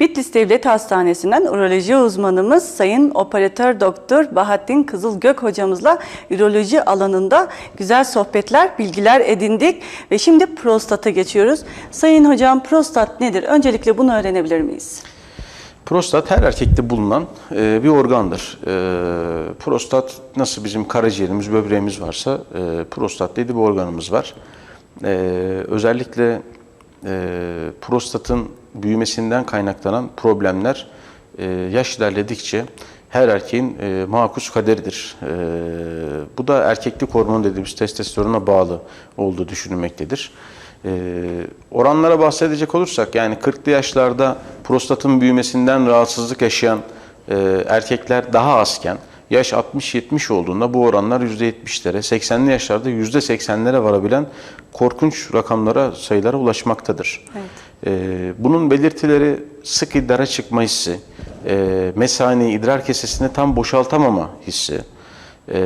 Bitlis Devlet Hastanesi'nden uroloji uzmanımız Sayın Operatör Doktor Bahattin Kızılgök hocamızla üroloji alanında güzel sohbetler, bilgiler edindik ve şimdi prostata geçiyoruz. Sayın hocam prostat nedir? Öncelikle bunu öğrenebilir miyiz? Prostat her erkekte bulunan e, bir organdır. E, prostat nasıl bizim karaciğerimiz, böbreğimiz varsa e, prostat diye bir organımız var. E, özellikle e, prostatın büyümesinden kaynaklanan problemler e, yaş ilerledikçe her erkeğin e, makus kaderidir. E, bu da erkeklik hormonu dediğimiz testosterona bağlı olduğu düşünülmektedir. E, oranlara bahsedecek olursak yani 40'lı yaşlarda prostatın büyümesinden rahatsızlık yaşayan e, erkekler daha azken yaş 60-70 olduğunda bu oranlar %70'lere, 80'li yaşlarda %80'lere varabilen korkunç rakamlara, sayılara ulaşmaktadır. E, bunun belirtileri sık idrara çıkma hissi, e, mesane idrar kesesini tam boşaltamama hissi, e,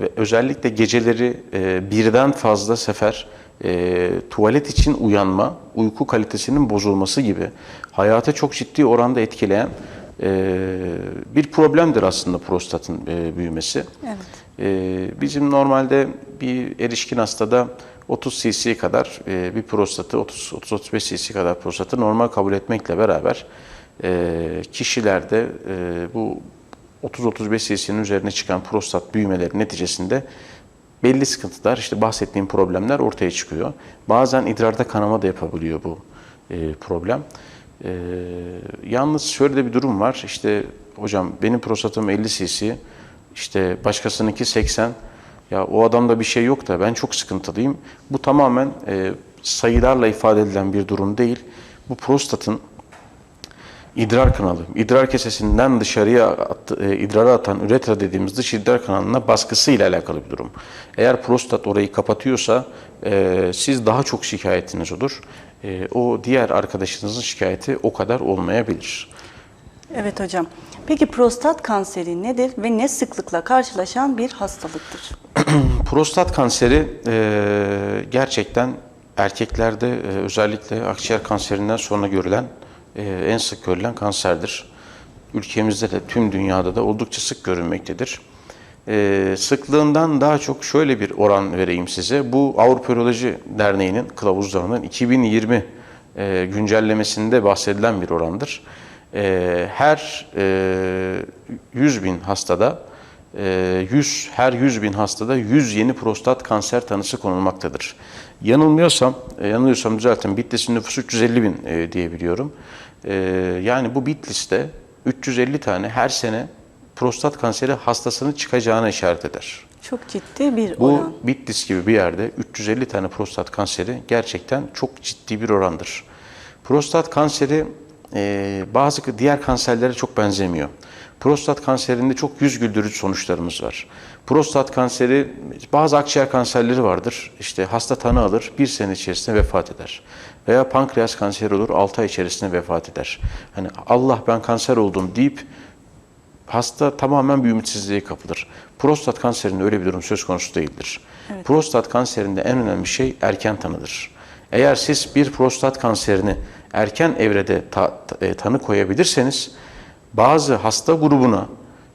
ve özellikle geceleri e, birden fazla sefer e, tuvalet için uyanma, uyku kalitesinin bozulması gibi hayata çok ciddi oranda etkileyen e, bir problemdir aslında prostatın e, büyümesi. Evet. E, bizim normalde bir erişkin hastada 30 cc kadar e, bir prostatı, 30-35 cc kadar prostatı normal kabul etmekle beraber e, kişilerde e, bu 30-35 cc'nin üzerine çıkan prostat büyümeleri neticesinde belli sıkıntılar, işte bahsettiğim problemler ortaya çıkıyor. Bazen idrarda kanama da yapabiliyor bu problem. Yalnız şöyle de bir durum var. İşte hocam benim prostatım 50 cc, işte başkasınınki 80. Ya o adamda bir şey yok da ben çok sıkıntılıyım. Bu tamamen e, sayılarla ifade edilen bir durum değil. Bu prostatın idrar kanalı, idrar kesesinden dışarıya at, e, idrara atan üretra dediğimiz dış idrar kanalına baskısı ile alakalı bir durum. Eğer prostat orayı kapatıyorsa e, siz daha çok şikayetiniz olur. E, o diğer arkadaşınızın şikayeti o kadar olmayabilir. Evet hocam. Peki prostat kanseri nedir ve ne sıklıkla karşılaşan bir hastalıktır? Prostat kanseri e, gerçekten erkeklerde e, özellikle akciğer kanserinden sonra görülen e, en sık görülen kanserdir. Ülkemizde de tüm dünyada da oldukça sık görülmektedir. E, sıklığından daha çok şöyle bir oran vereyim size. Bu Avrupa Uroloji Derneği'nin kılavuzlarının 2020 e, güncellemesinde bahsedilen bir orandır. E, her e, 100 bin hastada 100 her 100 bin hastada 100 yeni prostat kanser tanısı konulmaktadır. Yanılmıyorsam, e, yanılıyorsam düzeltin. Bitlis'in nüfusu 350 bin e, diye biliyorum. E, yani bu Bitlis'te 350 tane her sene prostat kanseri hastasının çıkacağına işaret eder. Çok ciddi bir Bu oran. Bitlis gibi bir yerde 350 tane prostat kanseri gerçekten çok ciddi bir orandır. Prostat kanseri e, bazı diğer kanserlere çok benzemiyor. Prostat kanserinde çok yüz güldürücü sonuçlarımız var. Prostat kanseri, bazı akciğer kanserleri vardır. İşte hasta tanı alır, bir sene içerisinde vefat eder. Veya pankreas kanseri olur, 6 ay içerisinde vefat eder. Hani Allah ben kanser oldum deyip hasta tamamen bir ümitsizliğe kapılır. Prostat kanserinde öyle bir durum söz konusu değildir. Prostat kanserinde en önemli şey erken tanıdır. Eğer siz bir prostat kanserini erken evrede ta- ta- e, tanı koyabilirseniz bazı hasta grubuna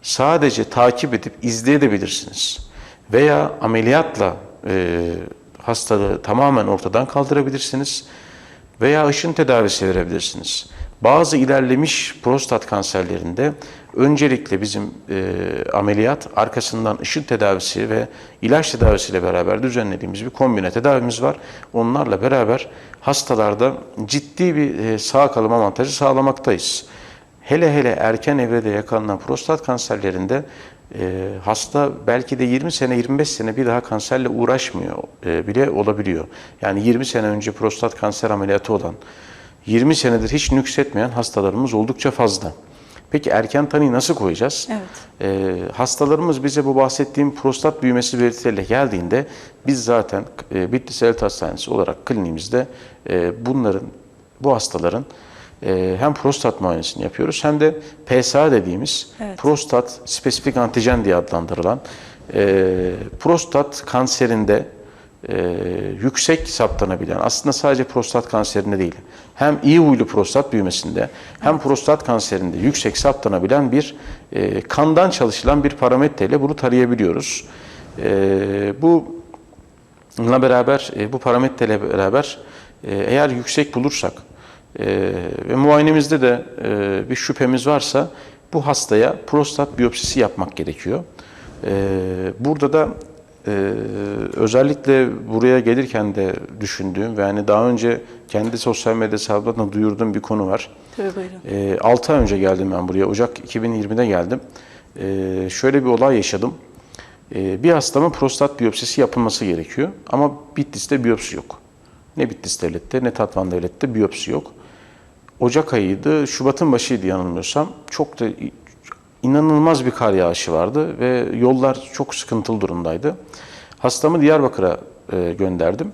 sadece takip edip izleyebilirsiniz. Veya ameliyatla e, hastalığı tamamen ortadan kaldırabilirsiniz veya ışın tedavisi verebilirsiniz. Bazı ilerlemiş prostat kanserlerinde öncelikle bizim e, ameliyat arkasından ışın tedavisi ve ilaç tedavisiyle beraber düzenlediğimiz bir kombine tedavimiz var. Onlarla beraber hastalarda ciddi bir e, sağ kalım avantajı sağlamaktayız. Hele hele erken evrede yakalanan prostat kanserlerinde e, hasta belki de 20 sene 25 sene bir daha kanserle uğraşmıyor e, bile olabiliyor. Yani 20 sene önce prostat kanser ameliyatı olan 20 senedir hiç nüksetmeyen hastalarımız oldukça fazla. Peki erken tanıyı nasıl koyacağız? Evet. E, hastalarımız bize bu bahsettiğim prostat büyümesi belirtileriyle geldiğinde biz zaten e, Bitlis Devlet Hastanesi olarak kliniğimizde e, bunların, bu hastaların e, hem prostat muayenesini yapıyoruz hem de PSA dediğimiz Evet. prostat spesifik antijen diye adlandırılan e, prostat kanserinde e, yüksek saptanabilen, aslında sadece prostat kanserinde değil, hem iyi huylu prostat büyümesinde hem prostat kanserinde yüksek saptanabilen bir e, kandan çalışılan bir parametreyle bunu tarayabiliyoruz. E, bu Bununla beraber, e, bu parametreyle beraber e, eğer yüksek bulursak ve muayenemizde de e, bir şüphemiz varsa bu hastaya prostat biyopsisi yapmak gerekiyor. E, Burada da e, özellikle buraya gelirken de düşündüğüm ve hani daha önce kendi sosyal medya hesabımda duyurduğum bir konu var. Tabii buyurun. E, 6 ay önce geldim ben buraya. Ocak 2020'de geldim. E, şöyle bir olay yaşadım. E, bir hastamın prostat biyopsisi yapılması gerekiyor. Ama Bitlis'te biyopsi yok. Ne Bitlis devlette ne Tatvan devlette biyopsi yok. Ocak ayıydı, Şubat'ın başıydı yanılmıyorsam. Çok da inanılmaz bir kar yağışı vardı ve yollar çok sıkıntılı durumdaydı. Hastamı Diyarbakır'a e, gönderdim.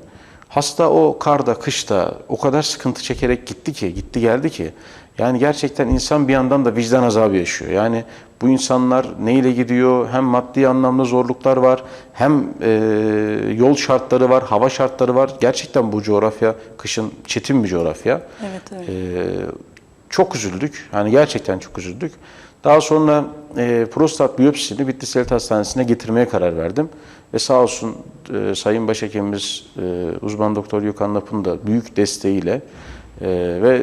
Hasta o karda, kışta o kadar sıkıntı çekerek gitti ki, gitti geldi ki. Yani gerçekten insan bir yandan da vicdan azabı yaşıyor. Yani bu insanlar neyle gidiyor? Hem maddi anlamda zorluklar var, hem e, yol şartları var, hava şartları var. Gerçekten bu coğrafya kışın çetin bir coğrafya. Evet, evet. Ee, çok üzüldük. Yani gerçekten çok üzüldük. Daha sonra e, prostat biyopsisini Bitlis Devlet Hastanesi'ne getirmeye karar verdim. Ve sağ olsun e, Sayın Başhekimimiz e, uzman doktor Gökhan Lap'ın da büyük desteğiyle e, ve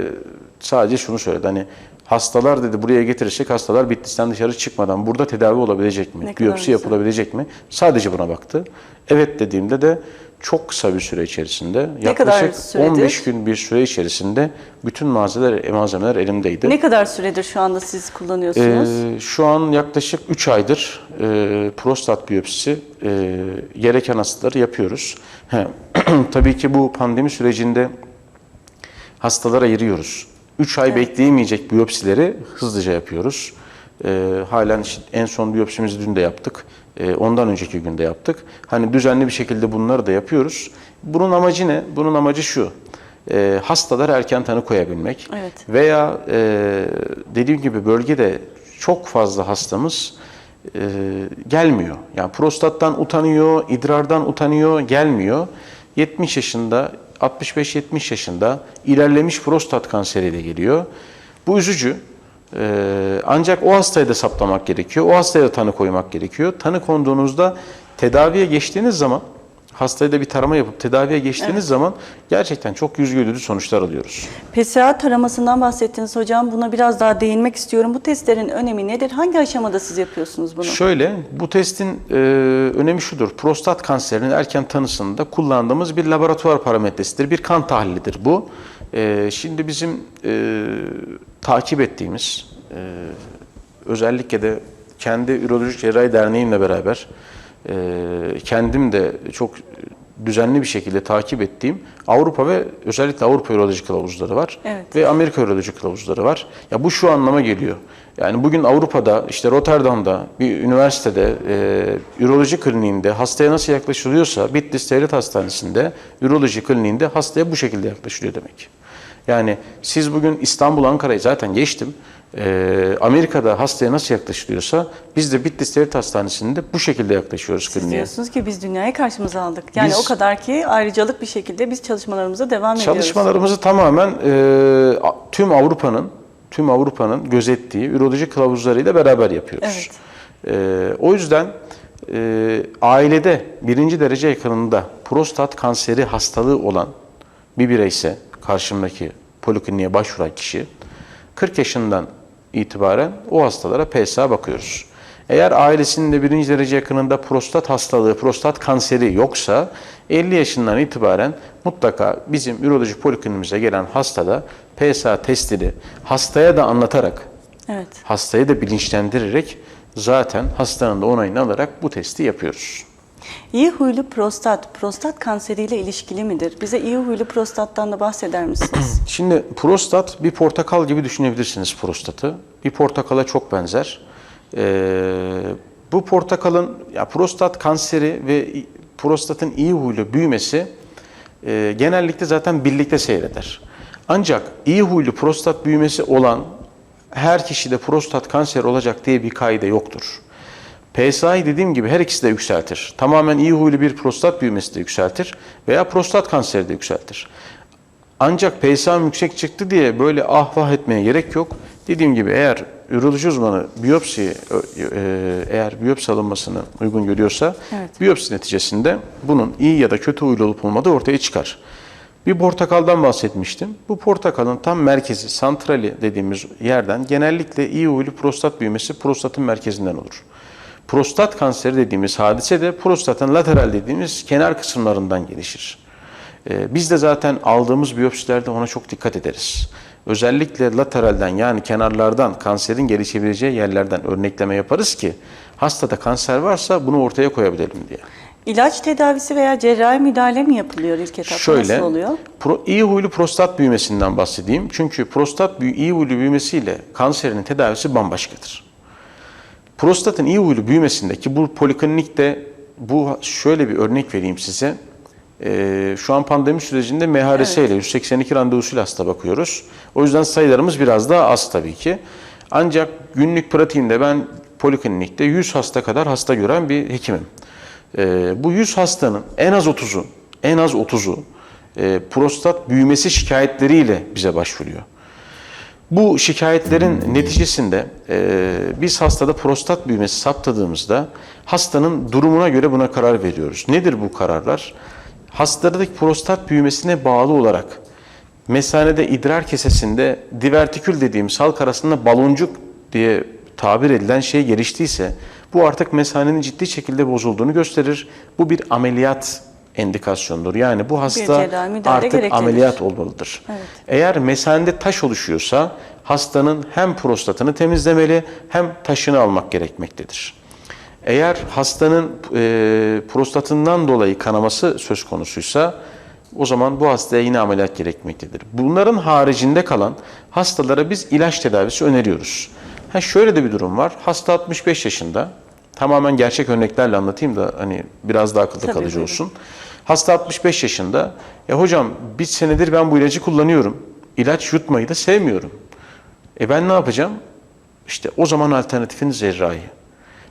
sadece şunu söyledi. Hani hastalar dedi buraya getirirsek hastalar Bitlis'ten dışarı çıkmadan burada tedavi olabilecek mi? Ne Biyopsi yapılabilecek mi? Sadece buna baktı. Evet dediğimde de çok kısa bir süre içerisinde Ne yaklaşık süredir? 15 gün bir süre içerisinde bütün malzemeler, malzemeler elimdeydi. Ne kadar süredir şu anda siz kullanıyorsunuz? Ee, şu an yaklaşık 3 aydır e, prostat biyopsisi e, gereken hastaları yapıyoruz. He, tabii ki bu pandemi sürecinde hastalara ayırıyoruz. 3 ay bekleyemeyecek biyopsileri hızlıca yapıyoruz. Ee, halen işte en son biyopsimizi dün de yaptık. Ee, ondan önceki günde yaptık. Hani düzenli bir şekilde bunları da yapıyoruz. Bunun amacı ne? Bunun amacı şu. Ee, hastalara erken tanı koyabilmek. Evet. Veya e, dediğim gibi bölgede çok fazla hastamız e, gelmiyor. Yani prostattan utanıyor, idrardan utanıyor, gelmiyor. 70 yaşında, 65-70 yaşında ilerlemiş prostat kanseriyle geliyor. Bu üzücü. Ee, ancak o hastayı da saptamak gerekiyor. O hastaya da tanı koymak gerekiyor. Tanı konduğunuzda tedaviye geçtiğiniz zaman hastaya da bir tarama yapıp tedaviye geçtiğiniz zaman gerçekten çok yüz güldürücü sonuçlar alıyoruz. PSA taramasından bahsettiniz hocam. Buna biraz daha değinmek istiyorum. Bu testlerin önemi nedir? Hangi aşamada siz yapıyorsunuz bunu? Şöyle, bu testin e, önemi şudur. Prostat kanserinin erken tanısında kullandığımız bir laboratuvar parametresidir. Bir kan tahlilidir bu. E, şimdi bizim e, takip ettiğimiz, e, özellikle de kendi Ürolojik Cerrahi Derneğimle beraber kendim de çok düzenli bir şekilde takip ettiğim Avrupa ve özellikle Avrupa Üroloji Kılavuzları var Evet. ve Amerika Üroloji Kılavuzları var. Ya bu şu anlama geliyor. Yani bugün Avrupa'da, işte Rotterdam'da bir üniversitede, e, üroloji kliniğinde hastaya nasıl yaklaşılıyorsa Bitlis Devlet Hastanesi'nde, üroloji kliniğinde hastaya bu şekilde yaklaşılıyor demek. Yani siz bugün İstanbul, Ankara'yı zaten geçtim. E, Amerika'da hastaya nasıl yaklaşılıyorsa biz de Bitlis Devlet Hastanesi'nde bu şekilde yaklaşıyoruz Siz kliniğe. diyorsunuz ki biz dünyayı karşımıza aldık. Yani Biz- o kadar ki ayrıcalık bir şekilde biz çalışmalarımıza devam ediyoruz. Çalışmalarımızı tamamen e, tüm Avrupa'nın tüm Avrupa'nın gözettiği üroloji kılavuzlarıyla beraber yapıyoruz. E, o yüzden e, ailede birinci derece yakınında prostat kanseri hastalığı olan bir bireyse karşımdaki polikliniğe başvuran kişi 40 yaşından itibaren o hastalara PSA bakıyoruz. Eğer ailesinde birinci derece yakınında prostat hastalığı, prostat kanseri yoksa 50 yaşından itibaren mutlaka bizim üroloji polikliniğimize gelen hastada PSA testini hastaya da anlatarak, Evet. hastayı da bilinçlendirerek zaten hastanın da onayını alarak bu testi yapıyoruz. İyi huylu prostat, prostat kanseriyle ilişkili midir? Bize iyi huylu prostattan da bahseder misiniz? Şimdi prostat bir portakal gibi düşünebilirsiniz prostatı. Bir portakala çok benzer. Ee, bu portakalın ya prostat kanseri ve prostatın iyi huylu büyümesi e, genellikle zaten birlikte seyreder. Ancak iyi huylu prostat büyümesi olan her kişide prostat kanseri olacak diye bir kaide yoktur. PSA'yı dediğim gibi her ikisi de yükseltir. Tamamen iyi huylu bir prostat büyümesi de yükseltir veya prostat kanseri de yükseltir. Ancak PSA'm yüksek çıktı diye böyle ah vah etmeye gerek yok. Dediğim gibi eğer üroloji uzmanı biyopsi e, eğer biyopsi alınmasını uygun görüyorsa Evet. biyopsi neticesinde bunun iyi ya da kötü huylu olup olmadığı ortaya çıkar. Bir portakaldan bahsetmiştim. Bu portakalın tam merkezi, santrali dediğimiz yerden genellikle iyi huylu prostat büyümesi prostatın merkezinden olur. Prostat kanseri dediğimiz hadise de prostatın lateral dediğimiz kenar kısımlarından gelişir. Ee, Biz de zaten aldığımız biyopsilerde ona çok dikkat ederiz. Özellikle lateralden yani kenarlardan kanserin gelişebileceği yerlerden örnekleme yaparız ki hastada kanser varsa bunu ortaya koyabilelim diye. İlaç tedavisi veya cerrahi müdahale mi yapılıyor ilk etapta? Şöyle, Nasıl oluyor? pro, iyi huylu prostat büyümesinden bahsedeyim. Çünkü prostat büyü, iyi huylu büyümesiyle kanserin tedavisi bambaşkadır. Prostatın iyi huylu büyümesindeki bu poliklinikte bu şöyle bir örnek vereyim size. Ee, şu an pandemi sürecinde MHRS ile 182 randevusuyla hasta bakıyoruz. O yüzden sayılarımız biraz daha az tabii ki. Ancak günlük pratiğinde ben poliklinikte 100 hasta kadar hasta gören bir hekimim. Ee, bu 100 hastanın en az 30'u, en az 30'u e, prostat büyümesi şikayetleriyle bize başvuruyor. Bu şikayetlerin neticesinde e, biz hastada prostat büyümesi saptadığımızda hastanın durumuna göre buna karar veriyoruz. Nedir bu kararlar? Hastadaki prostat büyümesine bağlı olarak mesanede idrar kesesinde divertikül dediğimiz halk arasında baloncuk diye tabir edilen şey geliştiyse bu artık mesanenin ciddi şekilde bozulduğunu gösterir. Bu bir ameliyat endikasyondur. Yani bu hasta artık gerektirir. ameliyat olmalıdır. Eğer mesanede taş oluşuyorsa hastanın hem prostatını temizlemeli hem taşını almak gerekmektedir. Eğer hastanın e, prostatından dolayı kanaması söz konusuysa o zaman bu hastaya yine ameliyat gerekmektedir. Bunların haricinde kalan hastalara biz ilaç tedavisi öneriyoruz. Ha şöyle de bir durum var. Hasta 65 yaşında. Tamamen gerçek örneklerle anlatayım da hani biraz daha akılda Tabii, kalıcı buyurun. olsun. Hasta 65 yaşında. Ya hocam bir senedir ben bu ilacı kullanıyorum. İlaç yutmayı da sevmiyorum. E ben ne yapacağım? İşte o zaman alternatifin cerrahi.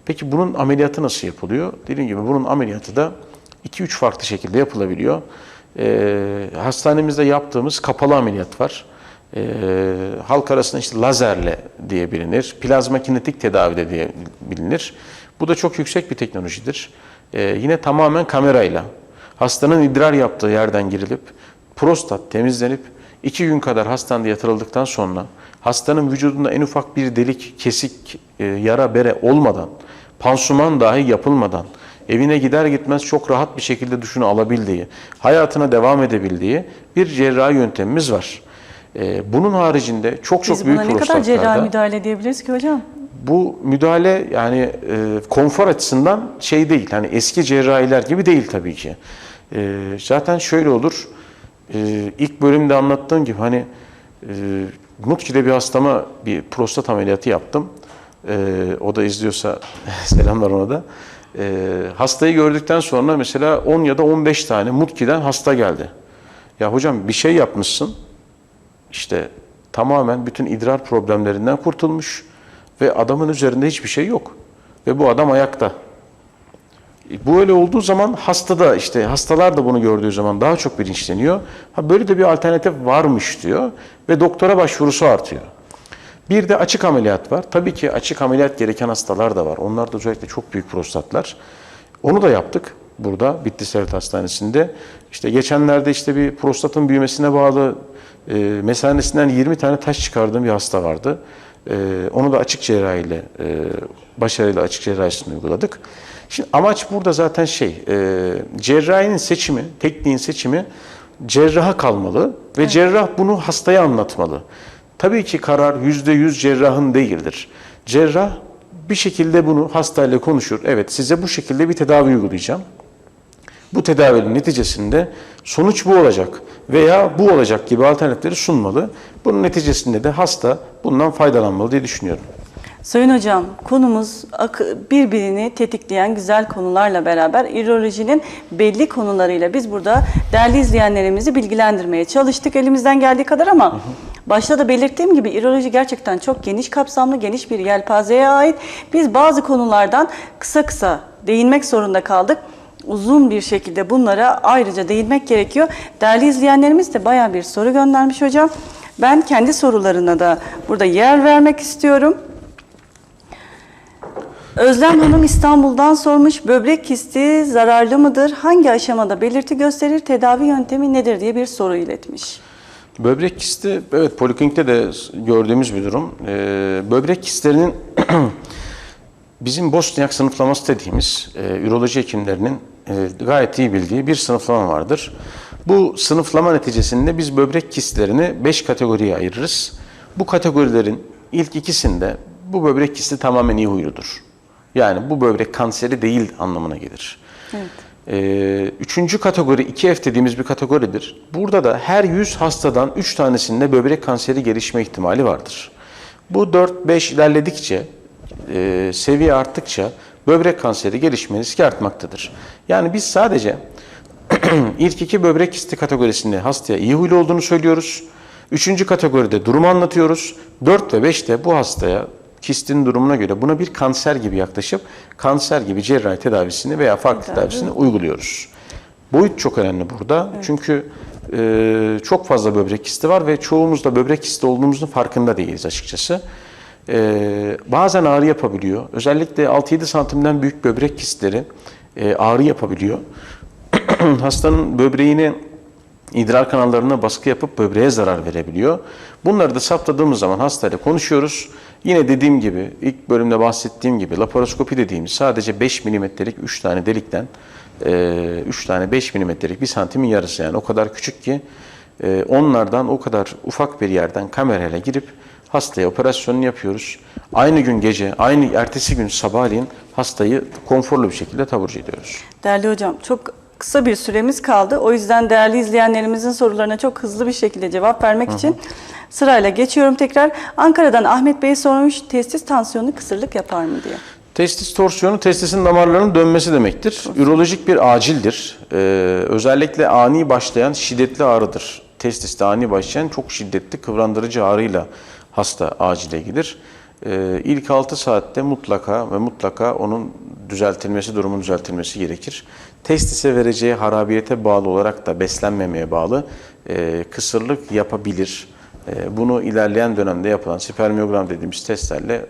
Peki bunun ameliyatı nasıl yapılıyor? Dediğim gibi bunun ameliyatı da 2-3 farklı şekilde yapılabiliyor. Ee, hastanemizde yaptığımız kapalı ameliyat var. Ee, halk arasında işte lazerle diye bilinir. Plazma kinetik tedavide diye bilinir. Bu da çok yüksek bir teknolojidir. Ee, yine tamamen kamerayla hastanın idrar yaptığı yerden girilip prostat temizlenip iki gün kadar hastanede yatırıldıktan sonra hastanın vücudunda en ufak bir delik, kesik, e, yara, bere olmadan, pansuman dahi yapılmadan evine gider gitmez çok rahat bir şekilde duşunu alabildiği, hayatına devam edebildiği bir cerrahi yöntemimiz var. E, bunun haricinde çok çok Biz büyük buna ne kadar cerrahi müdahale edebiliriz ki hocam? Bu müdahale yani e, konfor açısından şey değil. Hani eski cerrahiler gibi değil tabii ki. E, zaten şöyle olur. E, ilk bölümde anlattığım gibi hani e, Mutki'de bir hastama bir prostat ameliyatı yaptım. E, o da izliyorsa selamlar ona da. E, hastayı gördükten sonra mesela 10 ya da 15 tane Mutki'den hasta geldi. Ya hocam bir şey yapmışsın. İşte tamamen bütün idrar problemlerinden kurtulmuş ve adamın üzerinde hiçbir şey yok. Ve bu adam ayakta. Bu öyle olduğu zaman hastada işte hastalar da bunu gördüğü zaman daha çok bilinçleniyor. Ha böyle de bir alternatif varmış diyor ve doktora başvurusu artıyor. Bir de açık ameliyat var. Tabii ki açık ameliyat gereken hastalar da var. Onlar da özellikle çok büyük prostatlar. Onu da yaptık burada Bitlis Devlet Hastanesi'nde. İşte geçenlerde işte bir prostatın büyümesine bağlı e, mesanesinden 20 tane taş çıkardığım bir hasta vardı. E, onu da açık cerrahiyle, e, başarıyla açık cerrahisini uyguladık. Şimdi amaç burada zaten şey, e, cerrahinin seçimi, tekniğin seçimi cerraha kalmalı ve cerrah bunu hastaya anlatmalı. Tabii ki karar yüzde yüz cerrahın değildir. Cerrah bir şekilde bunu hastayla konuşur. Evet size bu şekilde bir tedavi uygulayacağım. Bu tedavinin neticesinde sonuç bu olacak veya bu olacak gibi alternatifleri sunmalı. Bunun neticesinde de hasta bundan faydalanmalı diye düşünüyorum. Sayın Hocam, konumuz birbirini tetikleyen güzel konularla beraber ürolojinin belli konularıyla biz burada değerli izleyenlerimizi bilgilendirmeye çalıştık elimizden geldiği kadar ama Başta da belirttiğim gibi üroloji gerçekten çok geniş kapsamlı, geniş bir yelpazeye ait. Biz bazı konulardan kısa kısa değinmek zorunda kaldık. Uzun bir şekilde bunlara ayrıca değinmek gerekiyor. Değerli izleyenlerimiz de bayağı bir soru göndermiş hocam. Ben kendi sorularına da burada yer vermek istiyorum. Özlem Hanım İstanbul'dan sormuş. Böbrek kisti zararlı mıdır? Hangi aşamada belirti gösterir? Tedavi yöntemi nedir diye bir soru iletmiş. Böbrek kisti, evet poliklinikte de gördüğümüz bir durum. Ee, böbrek kistlerinin bizim Bosniak sınıflaması dediğimiz e, üroloji hekimlerinin e, gayet iyi bildiği bir sınıflama vardır. Bu sınıflama neticesinde biz böbrek kistlerini 5 kategoriye ayırırız. Bu kategorilerin ilk ikisinde bu böbrek kisti tamamen iyi huyludur. Yani bu böbrek kanseri değil anlamına gelir. Evet. Ee, üçüncü kategori 2F dediğimiz bir kategoridir. Burada da her 100 hastadan 3 tanesinde böbrek kanseri gelişme ihtimali vardır. Bu 4-5 ilerledikçe, e, seviye arttıkça böbrek kanseri gelişme riski artmaktadır. Yani biz sadece ilk iki böbrek kisti kategorisinde hastaya iyi huylu olduğunu söylüyoruz. Üçüncü kategoride durumu anlatıyoruz. 4 ve 5'te bu hastaya kistin durumuna göre buna bir kanser gibi yaklaşıp kanser gibi cerrahi tedavisini veya farklı Tedavi. tedavisini uyguluyoruz. Boyut çok önemli burada. Çünkü e, çok fazla böbrek kisti var ve çoğumuz da böbrek kisti olduğumuzun farkında değiliz açıkçası. E, bazen ağrı yapabiliyor. Özellikle 6-7 santimden büyük böbrek kistleri e, ağrı yapabiliyor. Hastanın böbreğini idrar kanallarına baskı yapıp böbreğe zarar verebiliyor. Bunları da saptadığımız zaman hastayla konuşuyoruz. Yine dediğim gibi, ilk bölümde bahsettiğim gibi laparoskopi dediğimiz sadece 5 milimetrelik 3 tane delikten 3 tane 5 milimetrelik bir santimin yarısı yani o kadar küçük ki e, onlardan o kadar ufak bir yerden kamerayla girip hastaya operasyonunu yapıyoruz. Aynı gün gece, aynı ertesi gün sabahleyin hastayı konforlu bir şekilde taburcu ediyoruz. Değerli hocam çok kısa bir süremiz kaldı. O yüzden değerli izleyenlerimizin sorularına çok hızlı bir şekilde cevap vermek için sırayla geçiyorum tekrar. Ankara'dan Ahmet Bey sormuş testis tansiyonu kısırlık yapar mı diye. Testis torsiyonu testisin damarlarının dönmesi demektir. Ürolojik bir acildir. Ee, özellikle ani başlayan şiddetli ağrıdır. Testiste ani başlayan çok şiddetli kıvrandırıcı ağrıyla hasta acile gelir. Ee, ilk 6 saatte mutlaka ve mutlaka onun düzeltilmesi, durumun düzeltilmesi gerekir. Testise vereceği harabiyete bağlı olarak da beslenmemeye bağlı e, kısırlık yapabilir. E, bunu ilerleyen dönemde yapılan spermiyogram dediğimiz testlerle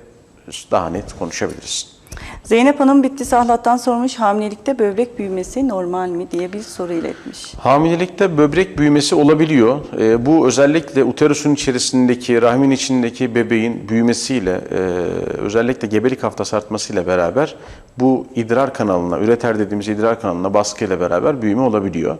daha net konuşabiliriz. Zeynep Hanım bitti sahlattan sormuş hamilelikte böbrek büyümesi normal mi diye bir soru iletmiş. Hamilelikte böbrek büyümesi olabiliyor. Ee, bu özellikle uterusun içerisindeki, rahmin içindeki bebeğin büyümesiyle, e, özellikle gebelik haftası artmasıyla beraber bu idrar kanalına, üreter dediğimiz idrar kanalına baskıyla beraber büyüme olabiliyor.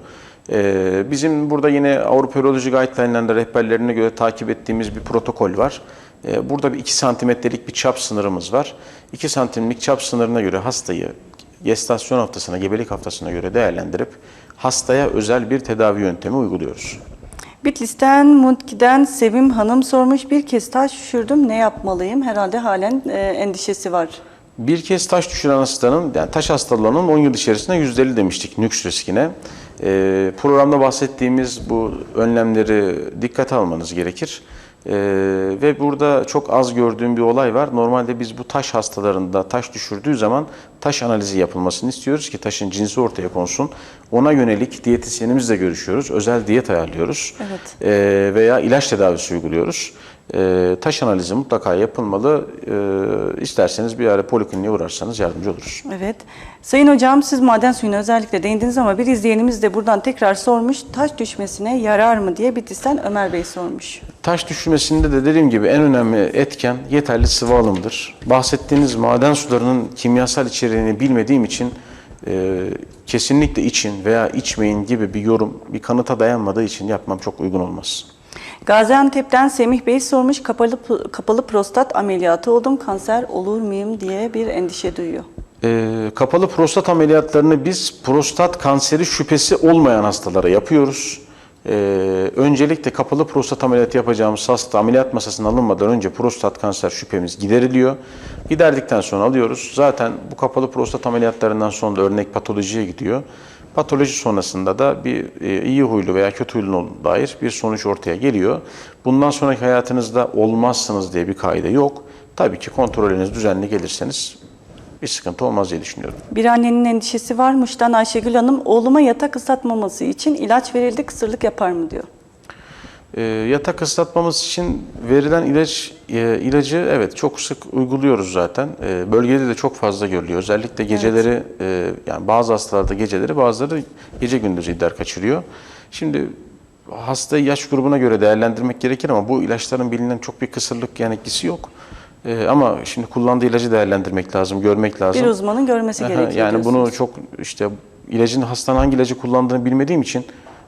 Ee, bizim burada yine Avrupa Üroloji Guideline'lerinde rehberlerine göre takip ettiğimiz bir protokol var. Ee, Burada bir 2 santimetrelik bir çap sınırımız var. 2 santimlik çap sınırına göre hastayı gestasyon haftasına, gebelik haftasına göre değerlendirip hastaya özel bir tedavi yöntemi uyguluyoruz. Bitlis'ten, Muntki'den Sevim Hanım sormuş bir kez taş düşürdüm ne yapmalıyım? Herhalde halen e, endişesi var. Bir kez taş düşüren hastanın, yani taş hastalığının 10 yıl içerisinde %50 demiştik nüks riskine. Ee, programda bahsettiğimiz bu önlemleri dikkate almanız gerekir. Ee, ve burada çok az gördüğüm bir olay var. Normalde biz bu taş hastalarında taş düşürdüğü zaman taş analizi yapılmasını istiyoruz ki taşın cinsi ortaya konsun. Ona yönelik diyetisyenimizle görüşüyoruz. Özel diyet ayarlıyoruz. Evet. Ee, veya ilaç tedavisi uyguluyoruz. Ee, taş analizi mutlaka yapılmalı. Ee, isterseniz bir ara polikliniğe uğrarsanız yardımcı oluruz. Evet. Sayın hocam siz maden suyuna özellikle değindiniz ama bir izleyenimiz de buradan tekrar sormuş. Taş düşmesine yarar mı diye Bitlis'ten Ömer Bey sormuş. Taş düşmesinde de dediğim gibi en önemli etken yeterli sıvı alımdır. Bahsettiğiniz maden sularının kimyasal içeriğini bilmediğim için e, kesinlikle için veya içmeyin gibi bir yorum bir kanıta dayanmadığı için yapmam çok uygun olmaz. Gaziantep'ten Semih Bey sormuş. Kapalı kapalı prostat ameliyatı oldum. Kanser olur muyum diye bir endişe duyuyor. Ee, kapalı prostat ameliyatlarını biz prostat kanseri şüphesi olmayan hastalara yapıyoruz. Ee, öncelikle kapalı prostat ameliyatı yapacağımız hasta ameliyat masasına alınmadan önce prostat kanser şüphemiz gideriliyor. Giderdikten sonra alıyoruz. Zaten bu kapalı prostat ameliyatlarından sonra örnek patolojiye gidiyor. Patoloji sonrasında da bir e, iyi huylu veya kötü huylu dair bir sonuç ortaya geliyor. Bundan sonraki hayatınızda olmazsınız diye bir kaide yok. Tabii ki kontrolünüz düzenli gelirseniz bir sıkıntı olmaz diye düşünüyorum. Bir annenin endişesi varmıştan Ayşegül Hanım oğluma yatak ıslatmaması için ilaç verildi kısırlık yapar mı diyor. E, yatak ıslatmamız için verilen ilaç e, ilacı evet çok sık uyguluyoruz zaten. E, bölgede de çok fazla görülüyor. Özellikle geceleri e, yani bazı hastalarda geceleri bazıları gece gündüz idrar kaçırıyor. Şimdi hastayı yaş grubuna göre değerlendirmek gerekir ama bu ilaçların bilinen çok bir kısırlık yan etkisi yok. E, ama şimdi kullandığı ilacı değerlendirmek lazım, görmek lazım. Bir uzmanın görmesi Aha, gerekiyor Yani bunu diyorsunuz. çok işte ilacın hastanın hangi ilacı kullandığını bilmediğim için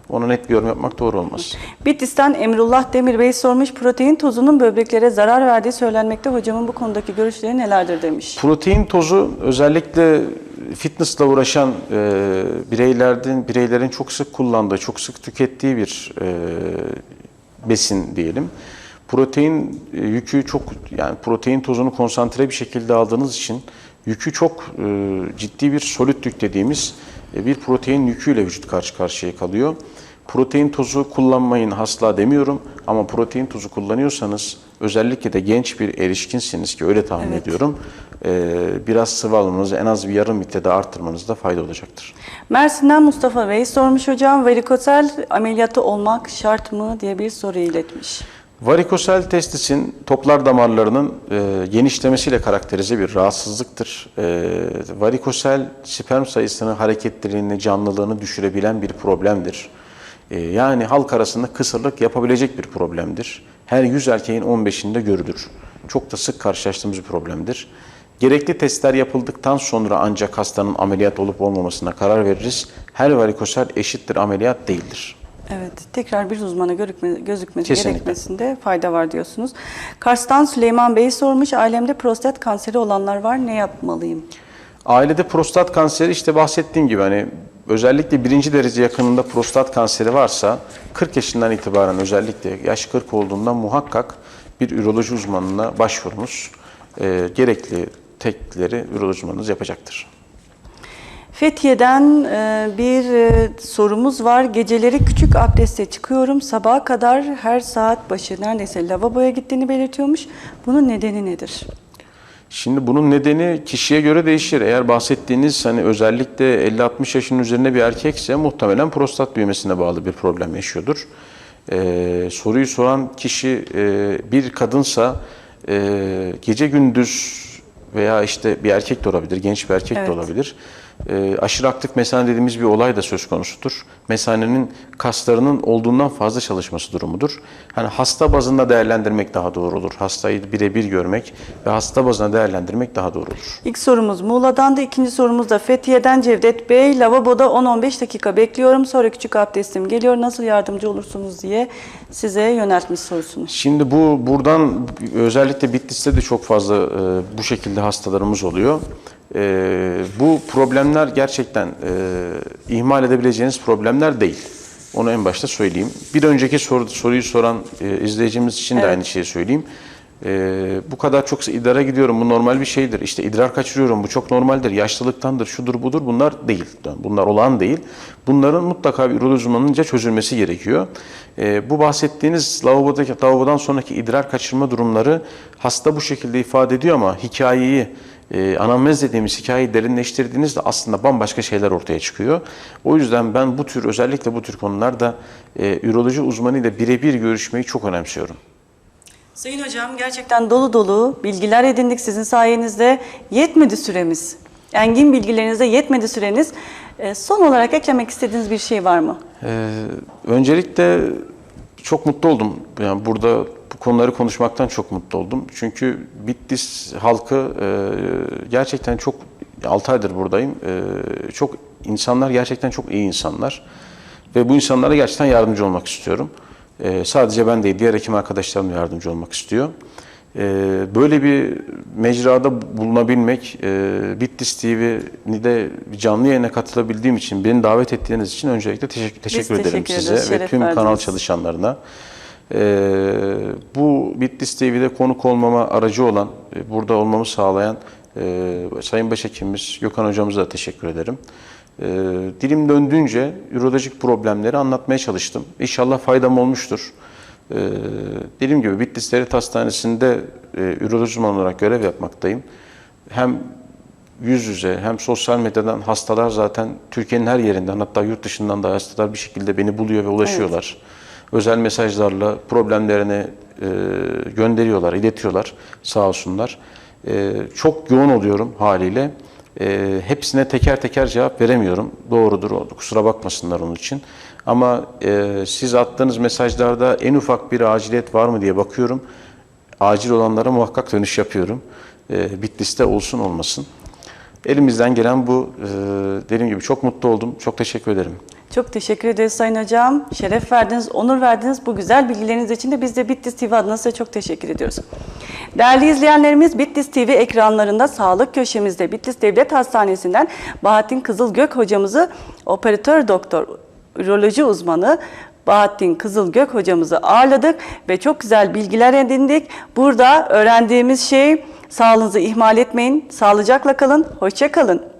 ona net bir yorum yapmak doğru olmaz. Bitlis'ten Emrullah Demir Bey sormuş protein tozunun böbreklere zarar verdiği söylenmekte. Hocamın bu konudaki görüşleri nelerdir demiş. Protein tozu özellikle fitnessla uğraşan e, bireylerden bireylerin çok sık kullandığı, çok sık tükettiği bir e, besin diyelim. Protein e, yükü çok yani protein tozunu konsantre bir şekilde aldığınız için yükü çok e, ciddi bir solit yük dediğimiz e, bir protein yüküyle vücut karşı karşıya kalıyor. Protein tozu kullanmayın asla demiyorum ama protein tozu kullanıyorsanız özellikle de genç bir erişkinsiniz ki öyle tahmin ediyorum. e, biraz sıvı almanızı en az bir yarım litrede arttırmanızda fayda olacaktır. Mersin'den Mustafa Bey sormuş hocam varikosel ameliyatı olmak şart mı diye bir soru iletmiş. Varikosel testisin toplar damarlarının e, genişlemesiyle karakterize bir rahatsızlıktır. E, varikosel sperm sayısını, hareketliliğini, canlılığını düşürebilen bir problemdir. E, yani halk arasında kısırlık yapabilecek bir problemdir. Her 100 erkeğin 15'inde görülür. Çok da sık karşılaştığımız bir problemdir. Gerekli testler yapıldıktan sonra ancak hastanın ameliyat olup olmamasına karar veririz. Her varikosel eşittir ameliyat değildir. Evet, tekrar bir uzmana görükme, gözükmesi Kesinlikle. gerekmesinde fayda var diyorsunuz. Kars'tan Süleyman Bey sormuş, ailemde prostat kanseri olanlar var, ne yapmalıyım? Ailede prostat kanseri işte bahsettiğim gibi hani özellikle birinci derece yakınında prostat kanseri varsa 40 yaşından itibaren özellikle yaş 40 olduğunda muhakkak bir üroloji uzmanına başvurunuz. Ee, gerekli tekleri üroloji uzmanınız yapacaktır. Fethiye'den e, bir e, sorumuz var. Geceleri küçük abdeste çıkıyorum. Sabaha kadar her saat başı neredeyse lavaboya gittiğini belirtiyormuş. Bunun nedeni nedir? Şimdi bunun nedeni kişiye göre değişir. Eğer bahsettiğiniz hani özellikle 50-60 yaşının üzerinde bir erkekse muhtemelen prostat büyümesine bağlı bir problem yaşıyordur. Ee, soruyu soran kişi e, bir kadınsa e, gece gündüz veya işte bir erkek de olabilir, genç bir erkek Evet. de olabilir. E, aşırı aktif mesane dediğimiz bir olay da söz konusudur. Mesanenin kaslarının olduğundan fazla çalışması durumudur. Hani hasta bazında değerlendirmek daha doğru olur. Hastayı birebir görmek ve hasta bazına değerlendirmek daha doğru olur. İlk sorumuz Muğla'dan da ikinci sorumuz da Fethiye'den Cevdet Bey. Lavaboda 10-15 dakika bekliyorum. Sonra küçük abdestim geliyor. Nasıl yardımcı olursunuz diye size yöneltmiş sorusunu. Şimdi bu buradan özellikle Bitlis'te de çok fazla e, bu şekilde hastalarımız oluyor. E, bu problemler gerçekten e, ihmal edebileceğiniz problemler değil. Onu en başta söyleyeyim. Bir önceki soru, soruyu soran e, izleyicimiz için de Evet. aynı şeyi söyleyeyim. E, bu kadar çok idrara gidiyorum, bu normal bir şeydir. İşte idrar kaçırıyorum, bu çok normaldir, yaşlılıktandır, şudur budur bunlar değil. Bunlar olağan değil. Bunların mutlaka bir üroloji uzmanınca çözülmesi gerekiyor. E, bu bahsettiğiniz lavabodaki, lavabodan sonraki idrar kaçırma durumları hasta bu şekilde ifade ediyor ama hikayeyi e, anamnez dediğimiz hikayeyi derinleştirdiğinizde aslında bambaşka şeyler ortaya çıkıyor. O yüzden ben bu tür özellikle bu tür konularda e, üroloji uzmanıyla birebir görüşmeyi çok önemsiyorum. Sayın Hocam gerçekten dolu dolu bilgiler edindik sizin sayenizde. Yetmedi süremiz. Engin bilgilerinizde yetmedi süreniz. Ee, Son olarak eklemek istediğiniz bir şey var mı? Ee, öncelikle çok mutlu oldum. Yani burada bu konuları konuşmaktan çok mutlu oldum. Çünkü Bitlis halkı e, gerçekten çok 6 aydır buradayım. E, çok insanlar gerçekten çok iyi insanlar. Ve bu insanlara gerçekten yardımcı olmak istiyorum. E, sadece ben değil, diğer hekim arkadaşlarım da yardımcı olmak istiyor. E, böyle bir mecrada bulunabilmek, e, Bitlis TV'de canlı yayına katılabildiğim için, beni davet ettiğiniz için öncelikle teşekkür, teşekkür ederim teşekkür size ederiz, ve tüm kanal verdiniz. çalışanlarına. Ee, bu Bitlis TV'de konuk olmama aracı olan, e, burada olmamı sağlayan e, Sayın Başhekimimiz Gökhan Hocamıza da teşekkür ederim. E, dilim döndüğünce ürolojik problemleri anlatmaya çalıştım. İnşallah faydam olmuştur. E, dediğim gibi Bitlis Devlet Hastanesi'nde e, üroloji olarak görev yapmaktayım. Hem yüz yüze hem sosyal medyadan hastalar zaten Türkiye'nin her yerinden hatta yurt dışından da hastalar bir şekilde beni buluyor ve ulaşıyorlar. Özel mesajlarla problemlerini e, gönderiyorlar, iletiyorlar sağ olsunlar. E, çok yoğun oluyorum haliyle. E, hepsine teker teker cevap veremiyorum. Doğrudur, kusura bakmasınlar onun için. Ama e, siz attığınız mesajlarda en ufak bir aciliyet var mı diye bakıyorum. Acil olanlara muhakkak dönüş yapıyorum. E, Bitlis'te olsun olmasın. Elimizden gelen bu. E, dediğim gibi çok mutlu oldum. Çok teşekkür ederim. Çok teşekkür ederiz Sayın Hocam. Şeref verdiniz, onur verdiniz. Bu güzel bilgileriniz için de biz de Bitlis TV adına size çok teşekkür ediyoruz. Değerli izleyenlerimiz Bitlis TV ekranlarında sağlık köşemizde Bitlis Devlet Hastanesi'nden Bahattin Kızılgök hocamızı operatör doktor, üroloji uzmanı Bahattin Kızılgök hocamızı ağırladık ve çok güzel bilgiler edindik. Burada öğrendiğimiz şey sağlığınızı ihmal etmeyin, sağlıcakla kalın, hoşça kalın.